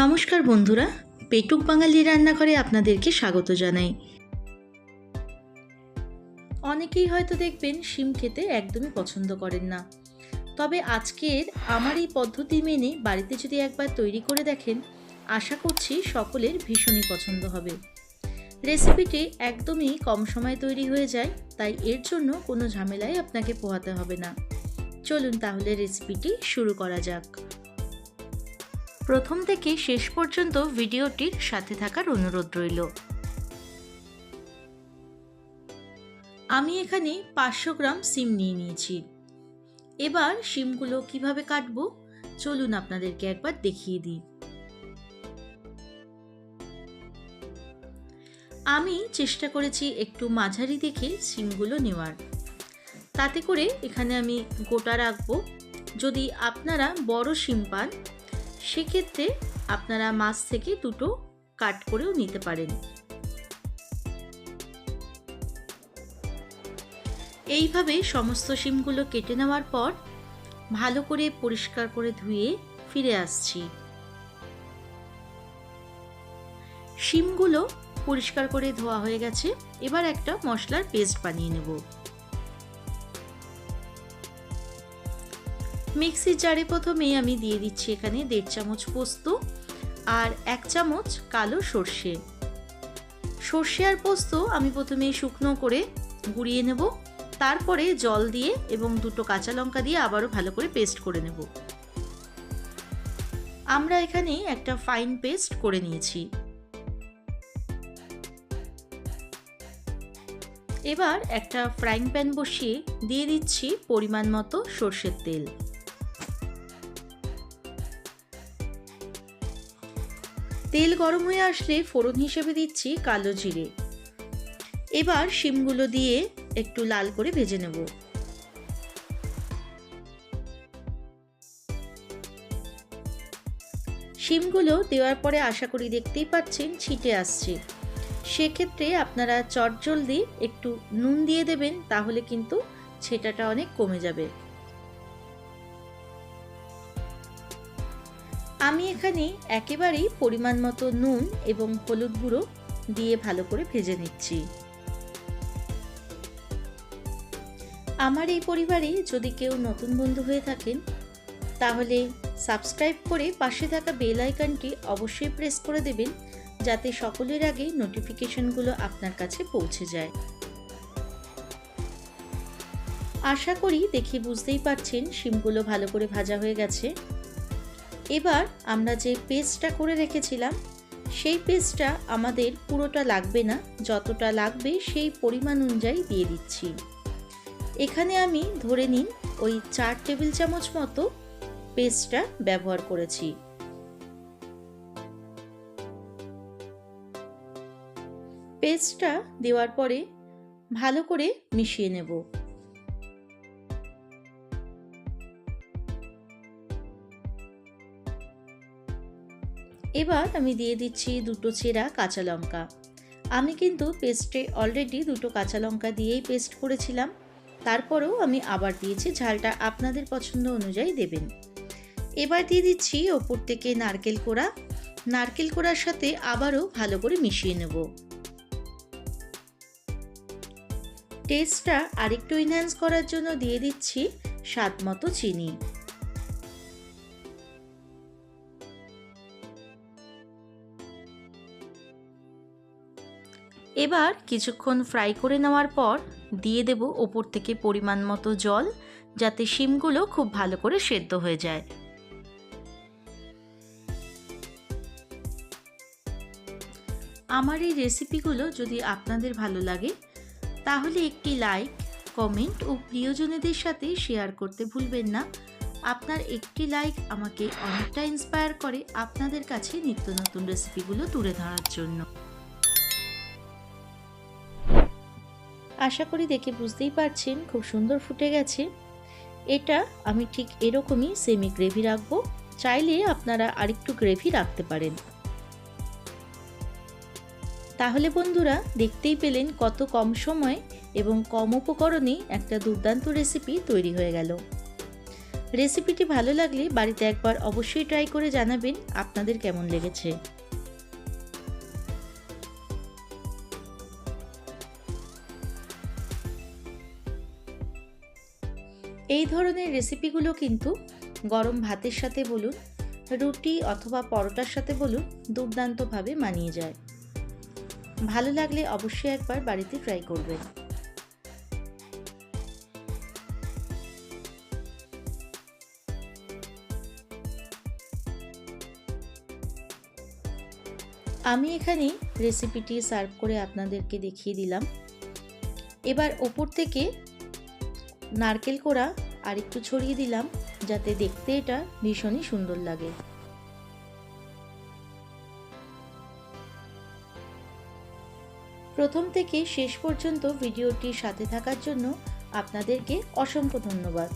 নমস্কার বন্ধুরা, পেটুক বাঙালি রান্নাঘরে আপনাদেরকে স্বাগত জানাই। অনেকেই হয়তো দেখবেন শিম খেতে একদমই পছন্দ করেন না। তবে আজকের আমার এই পদ্ধতি মেনে বাড়িতে যদি একবার তৈরি করে দেখেন, আশা করছি সকলের ভীষণই পছন্দ হবে। রেসিপিটি একদমই কম সময়ে তৈরি হয়ে যায়, তাই এর জন্য কোনো ঝামেলায় আপনাকে পোহাতে হবে না। চলুন তাহলে রেসিপিটি শুরু করা যাক। প্রথম থেকে শেষ পর্যন্ত ভিডিওটির সাথে থাকার অনুরোধ রইল। আমি এখানে পাঁচশো গ্রাম সিম নিয়ে নিয়েছি। এবার সিমগুলো কীভাবে কাটবো? চলুন আপনাদেরকে একবার দেখিয়ে দিই। আমি চেষ্টা করেছি একটু মাঝারি দেখে সিমগুলো নেওয়ার। তাতে করে এখানে আমি গোটা রাখব। যদি আপনারা বড় সিম পান সেক্ষেত্রে আপনারা মাছ থেকে দুটো কাট করেও নিতে পারেন। এইভাবে সমস্ত শিমগুলো কেটে নেওয়ার পর ভালো করে পরিষ্কার করে ধুয়ে ফিরে আসছি। শিমগুলো পরিষ্কার করে ধোয়া হয়ে গেছে। এবার একটা মশলার পেস্ট বানিয়ে নেব। মিক্সির জারে প্রথমে আমি দিয়ে দিচ্ছি এখানে দেড় চামচ পোস্ত আর এক চামচ কালো সর্ষে। সর্ষে আর পোস্ত আমি প্রথমে শুকনো করে গুঁড়িয়ে নেব, তারপরে জল দিয়ে এবং দুটো কাঁচা লঙ্কা দিয়ে আবারও ভালো করে পেস্ট করে নেব। আমরা এখানে একটা ফাইন পেস্ট করে নিয়েছি। এবার একটা ফ্রাইং প্যান বসিয়ে দিয়ে দিচ্ছি পরিমাণ মতো সর্ষের তেল। তেল গরম হয়ে আসলে ফোড়ন হিসেবে দিচ্ছি কালো জিরে। এবার শিমগুলো দিয়ে একটু লাল করে ভেজে নেব। শিমগুলো দেওয়ার পরে আশা করি দেখতেই পাচ্ছেন ছিটে আসছে। সেক্ষেত্রে আপনারা চটজলদি একটু নুন দিয়ে দেবেন, তাহলে কিন্তু ছেটাটা অনেক কমে যাবে। আমি এখানে একেবারেই পরিমাণ মতো নুন এবং হলুদ গুঁড়ো দিয়ে ভালো করে ভেজে নিচ্ছি। আমার এই পরিবারে যদি কেউ নতুন বন্ধু হয়ে থাকেন, তাহলে সাবস্ক্রাইব করে পাশে থাকা বেল আইকনটি অবশ্যই প্রেস করে দেবেন, যাতে সকলের আগে নোটিফিকেশনগুলো আপনার কাছে পৌঁছে যায়। আশা করি দেখে বুঝতেই পারছেন, শিমগুলো ভালো করে ভাজা হয়ে গেছে। এবার আমরা যে পেস্টটা করে রেখেছিলাম, সেই পেস্টটা আমাদের পুরোটা লাগবে না, যতটা লাগবে সেই পরিমাণ অনুযায়ী দিয়ে দিচ্ছি। এখানে আমি ধরে নিন ওই চার টেবিল চামচ মতো পেস্টটা ব্যবহার করেছি। পেস্টটা দেওয়ার পরে ভালো করে মিশিয়ে নেব। এবার আমি দিয়ে দিচ্ছি দুটো চেরা কাঁচা লঙ্কা। আমি কিন্তু পেস্টে অলরেডি দুটো কাঁচা লঙ্কা দিয়েই পেস্ট করেছিলাম। তারপরেও আমি আবার দিয়েছি, ঝালটা আপনাদের পছন্দ অনুযায়ী দেবেন। এবার দিয়ে দিচ্ছি ওপর থেকে নারকেল কোড়া। নারকেল কোড়ার সাথে আবারও ভালো করে মিশিয়ে নেব। টেস্টটা আরেকটু ইনহ্যান্স করার জন্য দিয়ে দিচ্ছি স্বাদ মতো চিনি। এবার কিছুক্ষণ ফ্রাই করে নেওয়ার পর দিয়ে দেব ওপর থেকে পরিমাণ মতো জল, যাতে শিমগুলো খুব ভালো করে সেদ্ধ হয়ে যায়। আমার এই রেসিপিগুলো যদি আপনাদের ভালো লাগে, তাহলে একটি লাইক, কমেন্ট ও প্রিয়জনেদের সাথে শেয়ার করতে ভুলবেন না। আপনার একটি লাইক আমাকে অনেকটা ইন্সপায়ার করে আপনাদের কাছে নিত্য নতুন রেসিপিগুলো তুলে ধরার জন্য। আশা করি দেখে বুঝতেই পারছেন, খুব সুন্দর ফুটে গেছে। এটা আমি ঠিক এরকমই সেমি গ্রেভি রাখব, চাইলে আপনারা আরেকটু গ্রেভি রাখতে পারেন। তাহলে বন্ধুরা, দেখতেই পেলেন কত কম সময় এবং কম উপকরণে একটা দুর্দান্ত রেসিপি তৈরি হয়ে গেল। রেসিপিটি ভালো লাগলে বাড়িতে একবার অবশ্যই ট্রাই করে জানাবেন আপনাদের কেমন লেগেছে। এই ধরনের রেসিপিগুলো কিন্তু গরম ভাতের সাথে বলুন, রুটি অথবা পরোটার সাথে বলুন দুর্দান্তভাবে মানিয়ে যায়। ভালো লাগলে অবশ্যই একবার বাড়িতে ট্রাই করবেন। আমি এখানে রেসিপিটি সার্ভ করে আপনাদেরকে দেখিয়ে দিলাম। এবার ওপর থেকে নারকেল কোড়া আর একটু ছড়িয়ে দিলাম যাতে দেখতে এটা ভীষণই সুন্দর লাগে। প্রথম থেকে শেষ পর্যন্ত ভিডিওটির সাথে থাকার জন্য আপনাদেরকে অসংখ্য ধন্যবাদ।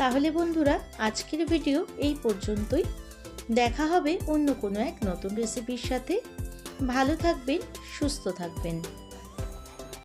তাহলে বন্ধুরা, আজকের ভিডিও এই পর্যন্তই। দেখা হবে অন্য কোনো এক নতুন রেসিপির সাথে। ভালো থাকবেন সুস্থ থাকবেন।